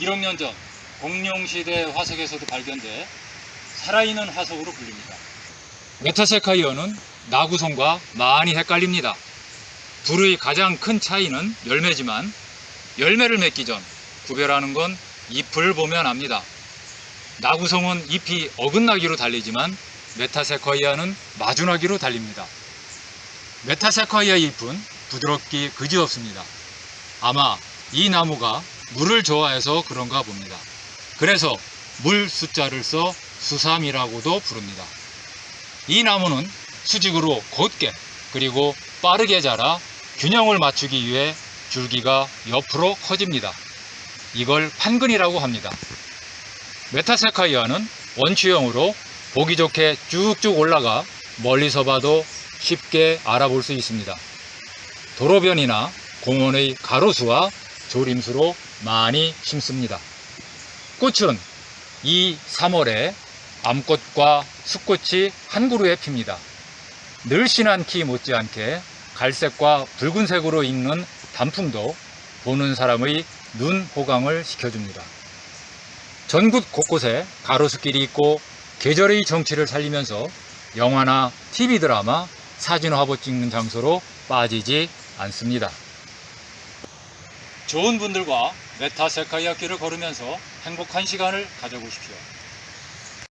1억 년 전 공룡시대 화석에서도 발견돼 살아있는 화석으로 불립니다. 메타세카이어는 나구성과 많이 헷갈립니다. 둘의 가장 큰 차이는 열매지만 열매를 맺기 전 구별하는 건 잎을 보면 압니다. 나구성은 잎이 어긋나기로 달리지만 메타세카이아는 마주나기로 달립니다. 메타세카이아 잎은 부드럽기 그지없습니다. 아마 이 나무가 물을 좋아해서 그런가 봅니다. 그래서 물 숫자를 써 수삼이라고도 부릅니다. 이 나무는 수직으로 곧게 그리고 빠르게 자라 균형을 맞추기 위해 줄기가 옆으로 커집니다. 이걸 판근이라고 합니다. 메타세카이아는 원추형으로 보기 좋게 쭉쭉 올라가 멀리서 봐도 쉽게 알아볼 수 있습니다. 도로변이나 공원의 가로수와 조림수로 많이 심습니다. 꽃은 이 3월에 암꽃과 숫꽃이 한 그루에 핍니다. 늘씬한 키 못지않게 갈색과 붉은색으로 익는 단풍도 보는 사람의 눈 호강을 시켜줍니다. 전국 곳곳에 가로수길이 있고 계절의 정취를 살리면서 영화나 TV 드라마, 사진 화보 찍는 장소로 빠지지 않습니다. 좋은 분들과 메타세카이아 길을 걸으면서 행복한 시간을 가져보십시오.